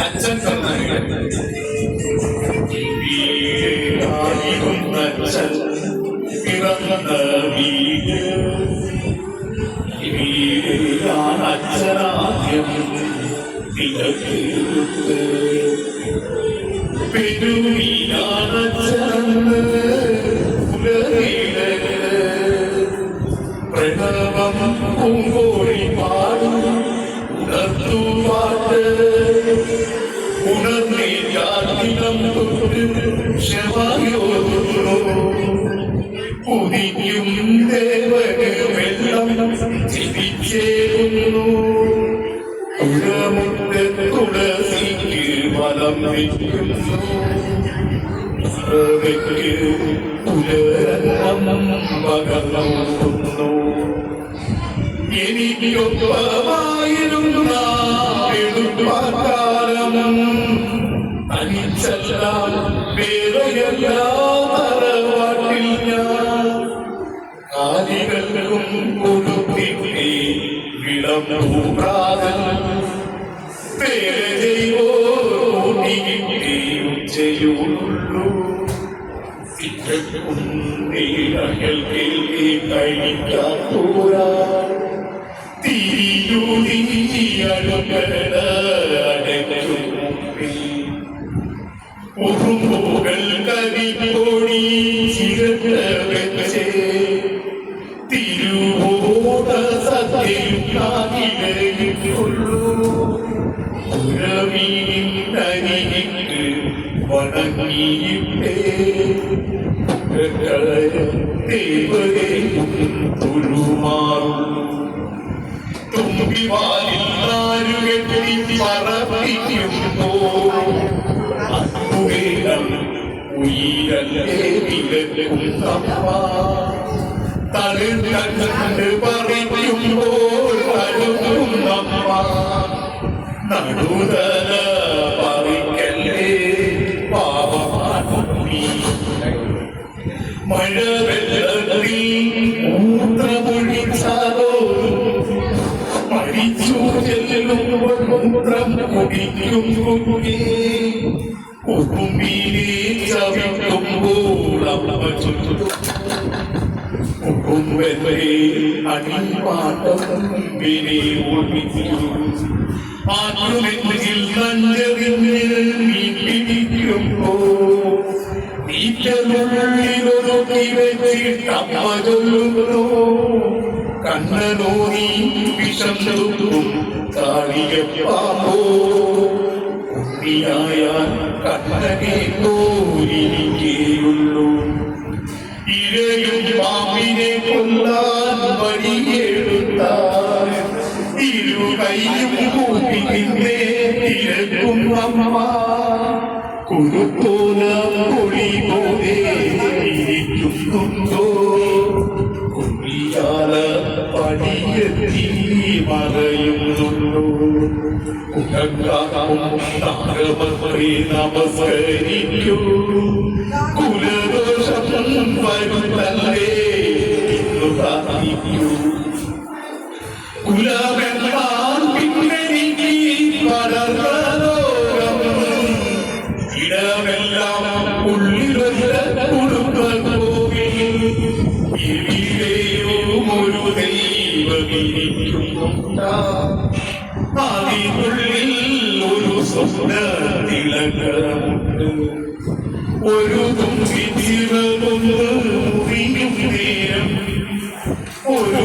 അച്ഛൻ പിറന്ന വീട് വീടാണ് അച്ഛനാദ്യം തിരക്കെടുത്ത് പെരുമീനാണ് അച്ഛനെന്ന് ഉണർന്നേറ്റാത്തിനം തൊട്ട് ക്ഷമയോടുന്നു ഉദിക്കും ദേവന് വെള്ളം ചിരിച്ചേരുന്നു തുഴമുട്ട് തുളസിക്ക് വലം വയ്ക്കുന്നു ഉറവയ്ക്ക് പുലരം പകർന്നു എനിക്കൊപ്പമായിരുന്ന എടുപ്പാക്കാലം തനിച്ചല്ല വേറെയല്ല തറവാട്ടിൽ ഞാൻ. കാലികൾക്കും കൊടുത്തിട്ടേ വിളം പൂക്കാതൽ പേരെ ദൈവോ ഉറുമ്പുകൾ കരിപ്പോടി ചിരട്ട വെച്ച് തിരുവോട സത്യം കാണിലുള്ളൂ ഉറവീനരികിട്ട് വണങ്ങിയിട്ടേ. തുമ്പിവാലിൽ നാരുകെട്ടി പറപ്പിക്കുമ്പോ ഉയരല്ലേ വിലക്കുന്നമ്മ തളിർക്കണ്ട് പറിക്കുമ്പോൾ തഴുകുന്നമ്മ നടുതല പറിക്കല്ലേ പാപമാണി മഴ വെള്ളത്തിൽ മൂത്രമൊഴിച്ചാലോ മരിച്ചു ചെല്ലുമ്പോൾ മൂത്രം കുടിക്കും ഉറുമ്പിനെ ചവിട്ടുമ്പോൾ അമ്മ ചുറ്റും ഉറുമ്പനെ അണിപ്പാട്ടം പിന്നെ ഓർമ്മിച്ചു ആറ്റുമെങ്കിൽ നഞ്ചറിഞ്ഞ് നീ പിടിക്കുമ്പോ നീറ്റനുള്ളിലൊതുക്കി വെച്ചിട്ടമ്മ ചൊല്ലുന്നു കണ്ണനോ നീ വിഷം നൽകും കാളിയപ്പാമ്പോ ഉണ്ണിയായാൽ കണ്ണനെ പോരിക്കേയുള്ളൂ ഇരയും പാമ്പിനെ കൊല്ലാൻ വഴിയെടുത്താൽ ഇരു കൈയും കൂപ്പി നിന്നെ തിരക്കും അമ്മ. കുരുത്തോല പൊടി പോലെ ഇരിക്കുന്നുണ്ടോ കുട്ടിയാല പടിയെത്തി മറയുന്നുണ്ടോ കുലകാമന്ത്രി നമസ്കരിക്കൂ. കുലദോഷം എന്ന് പ്രാർത്ഥിക്കൂ. കുലമെന്നാൽ പിന്നെനിക്ക് പടർന്നലോകം ഇടമെല്ലാം ഉള്ളിലൊരു അതിനുള്ളിൽ ഒരു സ്വപ്ന ഒരു നേരം. ഒരു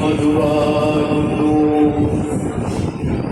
മധുവാകുന്നു